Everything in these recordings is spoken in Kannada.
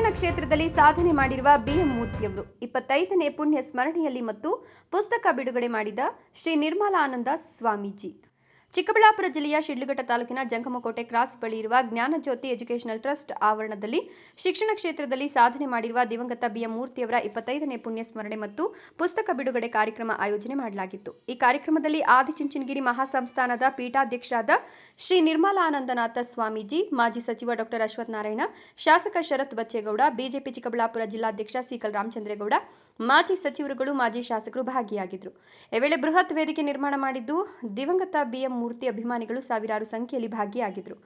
ಶಿಕ್ಷಣ ಕ್ಷೇತ್ರದಲ್ಲಿ ಸಾಧನೆ ಮಾಡಿರುವ ಬಿಎಂ ಮೂರ್ತಿಯವರು. ಇಪ್ಪತ್ತೈದನೇ ಪುಣ್ಯ ಸ್ಮರಣೆಯಲ್ಲಿ ಮತ್ತು ಪುಸ್ತಕ ಬಿಡುಗಡೆ ಮಾಡಿದ ಶ್ರೀ ನಿರ್ಮಲಾನಂದ ಸ್ವಾಮೀಜಿ. ಚಿಕ್ಕಬಳ್ಳಾಪುರ ಜಿಲ್ಲೆಯ ಶಿಡ್ಲಘಟ್ಟ ತಾಲೂಕಿನ ಜಂಗಮಕೋಟೆ ಕ್ರಾಸ್ ಬಳಿ ಇರುವ ಜ್ಞಾನಜ್ಯೋತಿ ಎಜುಕೇಷನಲ್ ಟ್ರಸ್ಟ್ ಆವರಣದಲ್ಲಿ ಶಿಕ್ಷಣ ಕ್ಷೇತ್ರದಲ್ಲಿ ಸಾಧನೆ ಮಾಡಿರುವ ದಿವಂಗತ ಬಿಎಂ ಮೂರ್ತಿಯವರ ಇಪ್ಪತ್ತೈದನೇ ಪುಣ್ಯ ಸ್ಮರಣೆ ಮತ್ತು ಪುಸ್ತಕ ಬಿಡುಗಡೆ ಕಾರ್ಯಕ್ರಮ ಆಯೋಜನೆ ಮಾಡಲಾಗಿತ್ತು. ಈ ಕಾರ್ಯಕ್ರಮದಲ್ಲಿ ಆದಿಚುಂಚನಗಿರಿ ಮಹಾಸಂಸ್ಥಾನದ ಪೀಠಾಧ್ಯಕ್ಷರಾದ ಶ್ರೀ ನಿರ್ಮಲಾನಂದನಾಥ ಸ್ವಾಮೀಜಿ, ಮಾಜಿ ಸಚಿವ ಡಾಕ್ಟರ್ ಅಶ್ವಥ್ ನಾರಾಯಣ, ಶಾಸಕ ಶರತ್ ಬಚ್ಚೇಗೌಡ, ಬಿಜೆಪಿ ಚಿಕ್ಕಬಳ್ಳಾಪುರ ಜಿಲ್ಲಾಧ್ಯಕ್ಷ ಸಿಕಲ್ ರಾಮಚಂದ್ರೇಗೌಡ, ಮಾಜಿ ಸಚಿವರುಗಳು, ಮಾಜಿ ಶಾಸಕರು ಭಾಗಿಯಾಗಿದ್ದರು. ಈ ವೇಳೆ ಬೃಹತ್ ವೇದಿಕೆ ನಿರ್ಮಾಣ ಮಾಡಿದ್ದು ದಿವಂಗತ ಬಿಎಂ ಮೂರ್ತಿ ಅಭಿಮಾನಿಗಳು ಸಾವಿರಾರು ಸಂಖ್ಯೆಯಲ್ಲಿ ಭಾಗಿಯಾಗಿದ್ದರು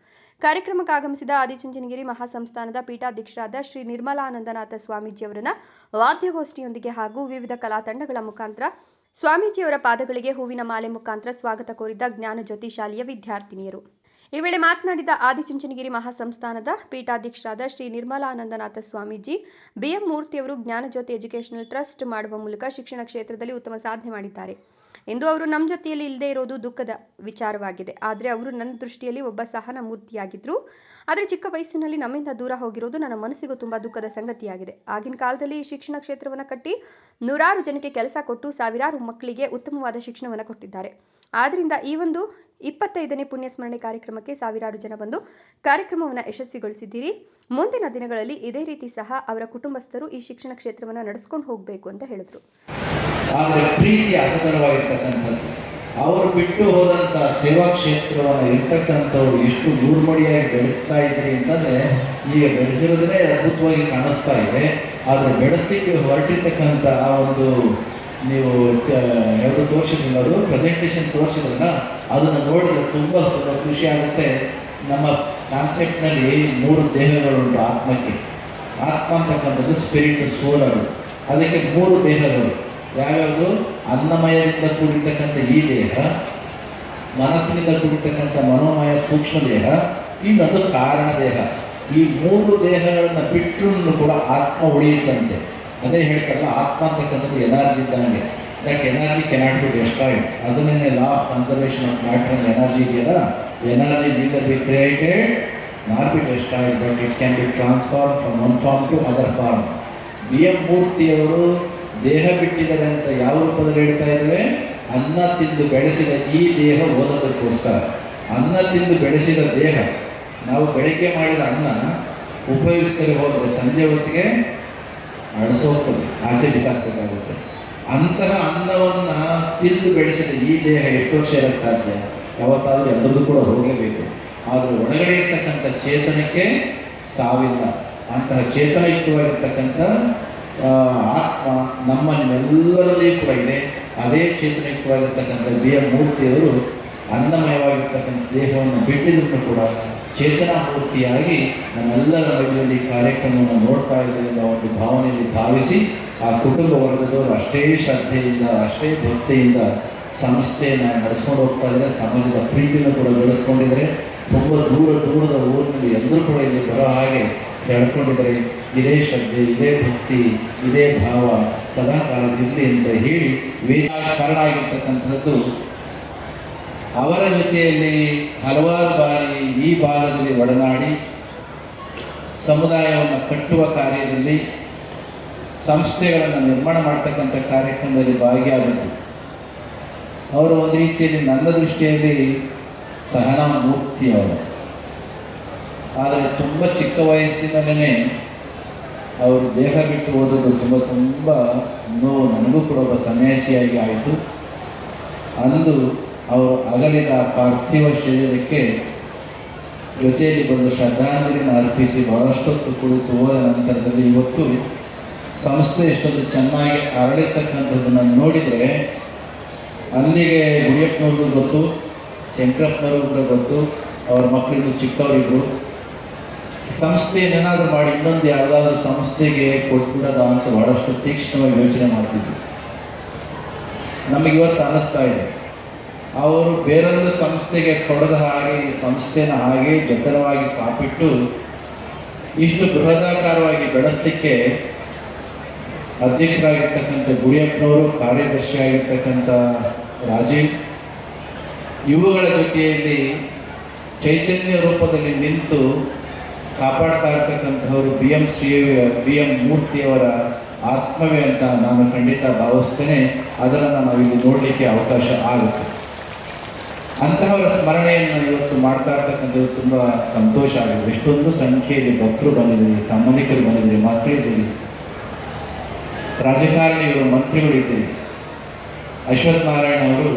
ಕಾರ್ಯಕ್ರಮಕ್ಕೆ ಆಗಮಿಸಿದ ಆದಿಚುಂಚನಗಿರಿ ಮಹಾಸಂಸ್ಥಾನದ ಪೀಠಾಧ್ಯಕ್ಷರಾದ ಶ್ರೀ ನಿರ್ಮಲಾನಂದನಾಥ ಸ್ವಾಮೀಜಿಯವರನ್ನ ವಾದ್ಯಗೋಷ್ಠಿಯೊಂದಿಗೆ ಹಾಗೂ ವಿವಿಧ ಕಲಾ ತಂಡಗಳ ಮುಖಾಂತರ ಸ್ವಾಮೀಜಿಯವರ ಪಾದಗಳಿಗೆ ಹೂವಿನ ಮಾಲೆ ಮುಖಾಂತರ ಸ್ವಾಗತ ಕೋರಿದ ಜ್ಞಾನಜ್ಯೋತಿ ಶಾಲೆಯ ವಿದ್ಯಾರ್ಥಿನಿಯರು. ಈ ವೇಳೆ ಮಾತನಾಡಿದ ಆದಿಚುಂಚನಗಿರಿ ಮಹಾಸಂಸ್ಥಾನದ ಪೀಠಾಧ್ಯಕ್ಷರಾದ ಶ್ರೀ ನಿರ್ಮಲಾನಂದನಾಥ ಸ್ವಾಮೀಜಿ ಬಿಎಂ ಮೂರ್ತಿಯವರು ಜ್ಞಾನಜ್ಯೋತಿ ಎಜುಕೇಷನಲ್ ಟ್ರಸ್ಟ್ ಮಾಡುವ ಮೂಲಕ ಶಿಕ್ಷಣ ಕ್ಷೇತ್ರದಲ್ಲಿ ಉತ್ತಮ ಸಾಧನೆ ಮಾಡಿದ್ದಾರೆ. ಎಂದು ಅವರು ನಮ್ಮ ಜೊತೆಯಲ್ಲಿ ಇಲ್ಲದೆ ಇರೋದು ದುಃಖದ ವಿಚಾರವಾಗಿದೆ. ಆದರೆ ಅವರು ನನ್ನ ದೃಷ್ಟಿಯಲ್ಲಿ ಒಬ್ಬ ಸಹನ ಮೂರ್ತಿಯಾಗಿದ್ದರು ಆದರೆ ಚಿಕ್ಕ ವಯಸ್ಸಿನಲ್ಲಿ ನಮ್ಮಿಂದ ದೂರ ಹೋಗಿರೋದು ನನ್ನ ಮನಸ್ಸಿಗೂ ತುಂಬ ದುಃಖದ ಸಂಗತಿಯಾಗಿದೆ. ಆಗಿನ ಕಾಲದಲ್ಲಿ ಈ ಶಿಕ್ಷಣ ಕ್ಷೇತ್ರವನ್ನು ಕಟ್ಟಿ ನೂರಾರು ಜನಕ್ಕೆ ಕೆಲಸ ಕೊಟ್ಟು ಸಾವಿರಾರು ಮಕ್ಕಳಿಗೆ ಉತ್ತಮವಾದ ಶಿಕ್ಷಣವನ್ನು ಕೊಟ್ಟಿದ್ದಾರೆ. ಆದ್ದರಿಂದ ಈ ಒಂದು ಇಪ್ಪತ್ತೈದನೇ ಪುಣ್ಯಸ್ಮರಣೆ ಕಾರ್ಯಕ್ರಮಕ್ಕೆ ಸಾವಿರಾರು ಜನ ಬಂದು ಕಾರ್ಯಕ್ರಮವನ್ನು ಯಶಸ್ವಿಗೊಳಿಸಿದ್ದೀರಿ. ಮುಂದಿನ ದಿನಗಳಲ್ಲಿ ಇದೇ ರೀತಿ ಸಹ ಅವರ ಕುಟುಂಬಸ್ಥರು ಈ ಶಿಕ್ಷಣ ಕ್ಷೇತ್ರವನ್ನು ನಡೆಸ್ಕೊಂಡು ಹೋಗಬೇಕು ಅಂತ ಹೇಳಿದರು. ಆದರೆ ಪ್ರೀತಿ ಅಸದರವಾಗಿರ್ತಕ್ಕಂಥದ್ದು. ಅವರು ಬಿಟ್ಟು ಹೋದಂಥ ಸೇವಾ ಕ್ಷೇತ್ರವನ್ನು ಇರ್ತಕ್ಕಂಥವ್ರು ಎಷ್ಟು ದೂರ್ಮಡಿಯಾಗಿ ಬೆಳೆಸ್ತಾ ಇದ್ರಿ ಅಂತಂದರೆ, ಈಗ ಬೆಳೆಸಿರೋದೇ ಅದ್ಭುತವಾಗಿ ಕಾಣಿಸ್ತಾ ಇದೆ. ಆದರೆ ಬೆಳೆಸಲಿಕ್ಕೆ ಹೊರಟಿರ್ತಕ್ಕಂಥ ಆ ಒಂದು ನೀವು ಯಾವುದು ತೋರಿಸಿದ್ರಲ್ಲ ಅದು ಪ್ರೆಸೆಂಟೇಷನ್ ತೋರಿಸಿದ್ರಲ್ಲ, ಅದನ್ನು ನೋಡಿದ್ರೆ ತುಂಬ ತುಂಬ ಖುಷಿ ಆಗುತ್ತೆ. ನಮ್ಮ ಕಾನ್ಸೆಪ್ಟ್ನಲ್ಲಿ ಮೂರು ದೇಹಗಳುಂಟು ಆತ್ಮಕ್ಕೆ. ಆತ್ಮ ಅಂತಕ್ಕಂಥದ್ದು ಸ್ಪಿರಿಟ್ ಸೋಲ್ ಅದು. ಅದಕ್ಕೆ ಮೂರು ದೇಹಗಳು. ಯಾವ್ಯಾವುದು ಅನ್ನಮಯದಿಂದ ಕೂಡಿರ್ತಕ್ಕಂಥ ಈ ದೇಹ, ಮನಸ್ಸಿನಿಂದ ಕೂಡಿರ್ತಕ್ಕಂಥ ಮನೋಮಯ ಸೂಕ್ಷ್ಮ ದೇಹ, ಇನ್ನೊಂದು ಕಾರಣ ದೇಹ. ಈ ಮೂರು ದೇಹಗಳನ್ನು ಬಿಟ್ಟರೂ ಕೂಡ ಆತ್ಮ ಉಳಿಯುತ್ತಂತೆ. ಅದೇ ಹೇಳ್ತಾರಲ್ಲ, ಆತ್ಮ ಅಂತಕ್ಕಂಥದ್ದು ಎನರ್ಜಿ ಇದ್ದಂಗೆ. That energy cannot be destroyed ಅದನ್ನೇ law of conservation of matter and energy ಇದೆಯಲ್ಲ? Energy neither be created not be destroyed but it can be transform from one form to other form B M ಮೂರ್ತಿಯವರು ದೇಹ ಬಿಟ್ಟಿದ್ದಾರೆ ಅಂತ ಯಾವ ರೂಪದಲ್ಲಿ ಹೇಳ್ತಾ ಇದ್ದೇವೆ? ಅನ್ನ ತಿಂದು ಬೆಳೆಸಿದ ಈ ದೇಹ ಓದೋದಕ್ಕೋಸ್ಕರ. ಅನ್ನ ತಿಂದು ಬೆಳೆಸಿದ ದೇಹ, ನಾವು ಬೆಳಗ್ಗೆ ಮಾಡಿದ ಅನ್ನ ಉಪಯೋಗಿಸ್ತಾರೆ ಹೋದರೆ ಸಂಜೆ ಹೊತ್ತಿಗೆ ಅಳಿಸೋಗ್ತದೆ ಆಚೆ ಬಿಸಾಕಬೇಕಾಗುತ್ತೆ. ಅಂತಹ ಅನ್ನವನ್ನು ತಿಂದು ಬೆಳೆಸಿದ ಈ ದೇಹ ಎಷ್ಟು ವರ್ಷ ಇರೋಕ್ಕೆ ಸಾಧ್ಯ? ಯಾವತ್ತಾದರೂ ಎಲ್ಲರಿಗೂ ಕೂಡ ಹೋಗಲೇಬೇಕು. ಆದರೆ ಒಳಗಡೆ ಇರ್ತಕ್ಕಂಥ ಚೇತನಕ್ಕೆ ಸಾವಿಲ್ಲ. ಅಂತಹ ಚೇತನಯುಕ್ತವಾಗಿರ್ತಕ್ಕಂಥ ಆತ್ಮ ನಮ್ಮ ನಿಮ್ಮೆಲ್ಲರಲ್ಲಿ ಕೂಡ ಇದೆ. ಅದೇ ಚೇತನಯುಕ್ತವಾಗಿರ್ತಕ್ಕಂಥ ಬಿ ಎಂ ಮೂರ್ತಿಯವರು ಅನ್ನಮಯವಾಗಿರ್ತಕ್ಕಂಥ ದೇಹವನ್ನು ಬಿಟ್ಟಿದ್ರು ಕೂಡ ಚೇತನ ಮೂರ್ತಿಯಾಗಿ ನಮ್ಮೆಲ್ಲರ ಮನೆಯಲ್ಲಿ ಕಾರ್ಯಕ್ರಮವನ್ನು ನೋಡ್ತಾ ಇದ್ದಾರೆ ಎಂಬ ಒಂದು ಭಾವನೆಯಲ್ಲಿ ಭಾವಿಸಿ ಆ ಕುಟುಂಬ ವರ್ಗದವರು ಅಷ್ಟೇ ಶ್ರದ್ಧೆಯಿಂದ, ಅಷ್ಟೇ ಭಕ್ತಿಯಿಂದ ಸಂಸ್ಥೆಯನ್ನು ನಡೆಸ್ಕೊಂಡು ಹೋಗ್ತಾ ಇದ್ದಾರೆ. ಸಮಾಜದ ಪ್ರೀತಿಯನ್ನು ಕೂಡ ಬೆಳೆಸ್ಕೊಂಡಿದ್ದಾರೆ. ತುಂಬ ದೂರ, ದೂರದ ಊರಿನಲ್ಲಿ ಎಲ್ಲರೂ ಕೂಡ ಇಲ್ಲಿ ಬರೋ ಹಾಗೆ ಸೆಳ್ಕೊಂಡಿದ್ದಾರೆ ಇದೇ ಶ್ರದ್ಧೆ, ಇದೇ ಭಕ್ತಿ, ಇದೇ ಭಾವ ಸದಾ ಕಾಲದಿರಲಿ ಅಂತ ಹೇಳಿ ವೇದ ಕಾರಣ ಆಗಿರ್ತಕ್ಕಂಥದ್ದು ಅವರ ಜೊತೆಯಲ್ಲಿ ಹಲವಾರು ಬಾರಿ ಈ ಭಾಗದಲ್ಲಿ ಒಡನಾಡಿ, ಸಮುದಾಯವನ್ನು ಕಟ್ಟುವ ಕಾರ್ಯದಲ್ಲಿ, ಸಂಸ್ಥೆಗಳನ್ನು ನಿರ್ಮಾಣ ಮಾಡ್ತಕ್ಕಂಥ ಕಾರ್ಯಕ್ರಮದಲ್ಲಿ ಭಾಗಿಯಾದದ್ದು. ಅವರು ಒಂದು ರೀತಿಯಲ್ಲಿ ನನ್ನ ದೃಷ್ಟಿಯಲ್ಲಿ ಸಹನಾ ಮೂರ್ತಿ ಅವರು. ಆದರೆ ತುಂಬ ಚಿಕ್ಕ ವಯಸ್ಸಿನಲ್ಲೇ ಅವರು ದೇಹ ಬಿಟ್ಟು ಓದೋದು ತುಂಬ ತುಂಬ ನೋವು ನನಗೂ ಕೂಡ ಒಬ್ಬ ಸನ್ಯಾಸಿಯಾಗಿ ಆಯಿತು. ಅಂದು ಅವರು ಅಗಲಿದ ಪಾರ್ಥಿವ ಶರೀರಕ್ಕೆ ಜೊತೆಯಲ್ಲಿ ಬಂದು ಶ್ರದ್ಧಾಂಜಲಿನ ಅರ್ಪಿಸಿ ಬಹಳಷ್ಟೊತ್ತು ಕುಳಿತು ಹೋದ ನಂತರದಲ್ಲಿ ಇವತ್ತು ಸಂಸ್ಥೆ ಎಷ್ಟೊಂದು ಚೆನ್ನಾಗಿ ಅರಳಿತಕ್ಕಂಥದ್ದನ್ನು ನೋಡಿದರೆ ಅಲ್ಲಿಗೆ ಗುಡಿಯಪ್ಪನವ್ರಿಗೂ ಗೊತ್ತು, ಶಂಕರಪ್ಪನವ್ರಿಗೂ ಕೂಡ ಗೊತ್ತು, ಅವ್ರ ಮಕ್ಕಳಿಗೂ ಚಿಕ್ಕವರಿದ್ರು ಏನಾದರೂ ಮಾಡಿ, ಇನ್ನೊಂದು ಯಾವುದಾದ್ರೂ ಸಂಸ್ಥೆಗೆ ಕೊಟ್ಬಿಡೋದ ಅಂತ ಬಹಳಷ್ಟು ತೀಕ್ಷ್ಣವಾಗಿ ಯೋಚನೆ ಮಾಡ್ತಿದ್ರು. ನಮಗಿವತ್ತು ಅನ್ನಿಸ್ತಾ ಇದೆ. ಅವರು ಬೇರೊಂದು ಸಂಸ್ಥೆಗೆ ಕೊಡದ ಹಾಗೆ, ಈ ಸಂಸ್ಥೆನ ಹಾಗೆ ಜತನವಾಗಿ ಕಾಪಿಟ್ಟು ಇಷ್ಟು ಬೃಹದಾಕಾರವಾಗಿ ಬೆಳೆಸಲಿಕ್ಕೆ ಅಧ್ಯಕ್ಷರಾಗಿರ್ತಕ್ಕಂಥ ಗುಡಿಯಪ್ಪನವರು, ಕಾರ್ಯದರ್ಶಿಯಾಗಿರ್ತಕ್ಕಂಥ ರಾಜೀವ್, ಇವುಗಳ ಜೊತೆಯಲ್ಲಿ ಚೈತನ್ಯ ರೂಪದಲ್ಲಿ ನಿಂತು ಕಾಪಾಡ್ತಾ ಇರ್ತಕ್ಕಂಥವ್ರು B M Shri B M ಮೂರ್ತಿಯವರ ಆತ್ಮವೇ ಅಂತ ನಾನು ಖಂಡಿತ ಭಾವಿಸ್ತೇನೆ. ಅದನ್ನು ನಾವಿಲ್ಲಿ ನೋಡಲಿಕ್ಕೆ ಅವಕಾಶ ಆಗುತ್ತೆ. ಅಂತಹವರ ಸ್ಮರಣೆಯನ್ನು ಇವತ್ತು ಮಾಡ್ತಾ ಇರ್ತಕ್ಕಂಥದ್ದು ತುಂಬ ಸಂತೋಷ ಆಗಿದೆ. ಎಷ್ಟೊಂದು ಸಂಖ್ಯೆಯಲ್ಲಿ ಭಕ್ತರು ಬಂದಿದ್ದೀರಿ ಸಂಬಂಧಿಕರು ಬಂದಿದ್ದೀರಿ ಮಕ್ಕಳಿದ್ದೀರಿ ರಾಜಕಾರಣಿಗಳು ಮಂತ್ರಿಗಳಿದ್ದೀರಿ ಅಶ್ವಥ್ ನಾರಾಯಣ ಅವರು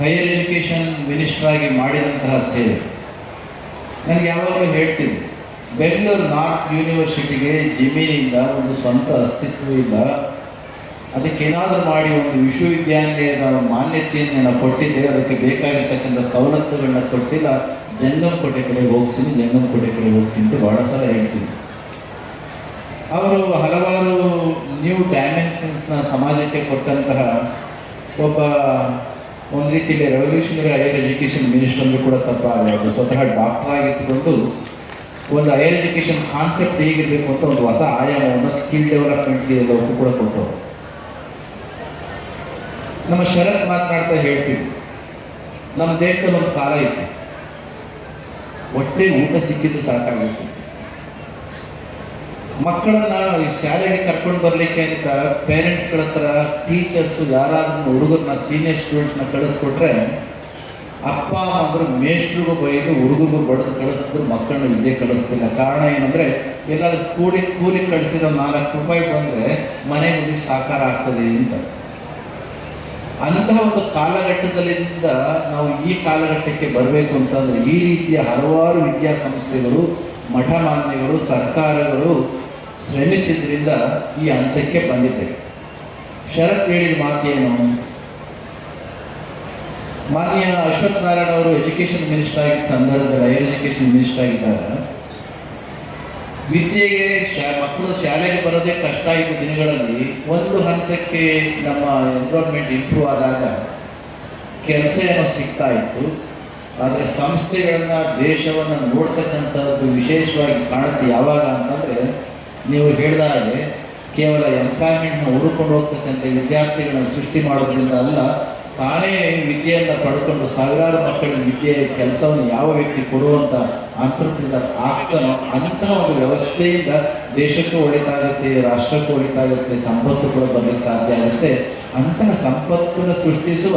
ಹೈಯರ್ ಎಜುಕೇಷನ್ ಮಿನಿಸ್ಟರ್ ಆಗಿ ಮಾಡಿದಂತಹ ಸೇವೆ. ನನಗೆ ಯಾವಾಗಲೂ ಹೇಳ್ತೀನಿ, ಬೆಂಗಳೂರು ನಾರ್ತ್ ಯೂನಿವರ್ಸಿಟಿಗೆ ಜಮೀನಿಂದ ಒಂದು ಸ್ವಂತ ಅಸ್ತಿತ್ವ ಇಲ್ಲ ಅದಕ್ಕೇನಾದರೂ ಮಾಡಿ ಒಂದು ವಿಶ್ವವಿದ್ಯಾನಿಲಯದ ಮಾನ್ಯತೆಯನ್ನು ನಾನು ಕೊಟ್ಟಿದ್ದೆ, ಅದಕ್ಕೆ ಬೇಕಾಗಿರ್ತಕ್ಕಂಥ ಸವಲತ್ತುಗಳನ್ನ ಕೊಟ್ಟಿಲ್ಲ. ಜಂಗಮಕೋಟೆ ಕಡೆ ಹೋಗ್ತೀನಿ, ಜಂಗಮಕೋಟೆ ಕಡೆ ಹೋಗ್ತೀನಿ ಅಂತ ಭಾಳ ಸಲ ಹೇಳ್ತೀನಿ. ಅವರು ಹಲವಾರು ನ್ಯೂ ಡೈಮೆನ್ಷನ್ಸ್ನ ಸಮಾಜಕ್ಕೆ ಕೊಟ್ಟಂತಹ ಒಬ್ಬ ಒಂದು ರೀತಿಯಲ್ಲಿ ರೆವಲ್ಯೂಷನರಿ ಹೈಯರ್ ಎಜುಕೇಶನ್ ಮಿನಿಸ್ಟರ್ ಅಂದ್ರೂ ಕೂಡ ತಪ್ಪಾಗಲಾರದು ಸ್ವತಃ ಡಾಕ್ಟರ್ ಆಗಿದ್ದುಕೊಂಡು ಒಂದು ಹೈಯರ್ ಎಜುಕೇಷನ್ ಕಾನ್ಸೆಪ್ಟ್ ಹೇಗಿರಬೇಕು ಅಂತ ಒಂದು ಹೊಸ ಆಯಾಮವನ್ನು ಸ್ಕಿಲ್ ಡೆವಲಪ್ಮೆಂಟ್ಗೆ ಎಲ್ಲವಕ್ಕೂ ಕೂಡ ಕೊಟ್ಟರು ನಮ್ಮ ಶರತ್ ಮಾತನಾಡ್ತಾ ಹೇಳ್ತೀವಿ, ನಮ್ಮ ದೇಶದಲ್ಲಿ ಒಂದು ಕಾಲ ಇತ್ತು. ಹೊಟ್ಟೆ ಊಟ ಸಿಕ್ಕಿದ್ದು ಸಾಕಾಗಿತ್ತು ಮಕ್ಕಳನ್ನ ಶಾಲೆಗೆ ಕರ್ಕೊಂಡು ಬರ್ಲಿಕ್ಕೆ ಅಂತ ಪೇರೆಂಟ್ಸ್ಗಳ ಹತ್ರ ಟೀಚರ್ಸು ಯಾರಾದ್ರೂ ಹುಡುಗರನ್ನ ಸೀನಿಯರ್ ಸ್ಟೂಡೆಂಟ್ಸ್ನ ಕಳಿಸ್ಕೊಟ್ರೆ ಅಪ್ಪ ಅಮ್ಮಂದ್ರು ಮೇಷ್ಟ್ರಿಗೂ ಬೈದು ಹುಡುಗರಿಗೂ ಬಡದು ಕಳಿಸ್ತಿದ್ರು, ಮಕ್ಕಳನ್ನ ವಿದ್ಯೆ ಕಳಿಸ್ತಿಲ್ಲ. ಕಾರಣ ಏನಂದ್ರೆ ಎಲ್ಲಾದ್ರೂ ಕೂಡಿ, ಕೂಲಿ ಕಳಿಸಿದ ನಾಲ್ಕು ರೂಪಾಯಿ ಬಂದ್ರೆ ಮನೆ ಮುಂದೆ ಸಾಕಾರ ಆಗ್ತದೆ ಅಂತ. ಅಂತಹ ಒಂದು ಕಾಲಘಟ್ಟದಲ್ಲಿಂದ ನಾವು ಈ ಕಾಲಘಟ್ಟಕ್ಕೆ ಬರಬೇಕು ಅಂತಂದ್ರೆ ಈ ರೀತಿಯ ಹಲವಾರು ವಿದ್ಯಾಸಂಸ್ಥೆಗಳು ಮಠಮಾನ್ಯಗಳು ಸರ್ಕಾರಗಳು ಶ್ರಮಿಸಿದ್ರಿಂದ ಈ ಹಂತಕ್ಕೆ ಬಂದಿದೆ ಶರತ್ ಹೇಳಿದ ಮಾತೇನು? ಮಾನ್ಯ ಅಶ್ವಥ್ ನಾರಾಯಣ ಅವರು ಎಜುಕೇಷನ್ ಮಿನಿಸ್ಟರ್ ಆಗಿದ್ದ ಸಂದರ್ಭದಲ್ಲಿ ಹೈಯರ್ ಎಜುಕೇಷನ್ ಮಿನಿಸ್ಟರ್ ಆಗಿದ್ದಾಗ ವಿದ್ಯೆಗೆ ಶಾ, ಮಕ್ಕಳು ಶಾಲೆಗೆ ಬರೋದೇ ಕಷ್ಟ ಇದ್ದ ದಿನಗಳಲ್ಲಿ ಒಂದು ಹಂತಕ್ಕೆ ನಮ್ಮ ಎನ್ವಿರಾನ್ಮೆಂಟ್ ಇಂಪ್ರೂವ್ ಆದಾಗ ಕೆಲಸ ಏನೋ ಸಿಗ್ತಾ ಇತ್ತು. ಆದರೆ ಸಂಸ್ಥೆಗಳನ್ನ, ದೇಶವನ್ನು ನೋಡ್ತಕ್ಕಂಥದ್ದು ವಿಶೇಷವಾಗಿ ಕಾಣುತ್ತೆ ಯಾವಾಗ ಅಂತಂದರೆ ನೀವು ಹೇಳಿದ ಹಾಗೆ ಕೇವಲ ಎಂಪ್ಲಾಯ್ಮೆಂಟ್ನ ಹುಡುಕೊಂಡು ಹೋಗ್ತಕ್ಕಂಥ ವಿದ್ಯಾರ್ಥಿಗಳನ್ನು ಸೃಷ್ಟಿ ಮಾಡೋದ್ರಿಂದ ಅಲ್ಲ, ತಾನೇ ವಿದ್ಯೆಯನ್ನು ಪಡ್ಕೊಂಡು ಸಾವಿರಾರು ಮಕ್ಕಳಿಗೆ ವಿದ್ಯೆ ಕೆಲಸವನ್ನು ಯಾವ ವ್ಯಕ್ತಿ ಕೊಡುವಂಥ ಆಂಟ್ರಪ್ರಿನರ್ ಆಗ್ತಾನೋ ಅಂತಹ ಒಂದು ವ್ಯವಸ್ಥೆಯಿಂದ ದೇಶಕ್ಕೂ ಒಳಿತಾಗುತ್ತೆ, ರಾಷ್ಟ್ರಕ್ಕೂ ಒಳಿತಾಗುತ್ತೆ, ಸಂಪತ್ತು ಕೂಡ ಬರಲಿಕ್ಕೆ ಸಾಧ್ಯ ಆಗುತ್ತೆ. ಅಂತಹ ಸಂಪತ್ತನ್ನು ಸೃಷ್ಟಿಸುವ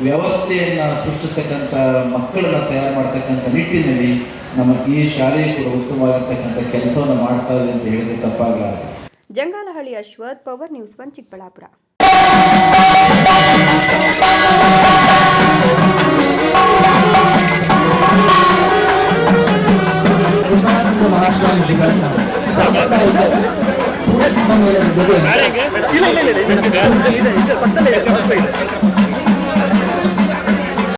ವ್ಯವಸ್ಥೆಯನ್ನು ಸೃಷ್ಟಿಸ್ತಕ್ಕಂಥ ಮಕ್ಕಳನ್ನ ತಯಾರು ಮಾಡ್ತಕ್ಕಂಥ ನಿಟ್ಟಿನಲ್ಲಿ ನಮ್ಮ ಈ ಶಾಲೆ ಕೂಡ ಉತ್ತಮವಾಗಿರ್ತಕ್ಕಂಥ ಕೆಲಸವನ್ನು ಮಾಡ್ತಾ ಇದೆ ಅಂತ ಹೇಳಿದ್ರೆ ತಪ್ಪಾಗಲಾರದು Jangalahalli Ashwath power news one Chikkaballapura ಇಲ್ಲ ಇಲ್ಲ ಇಲ್ಲ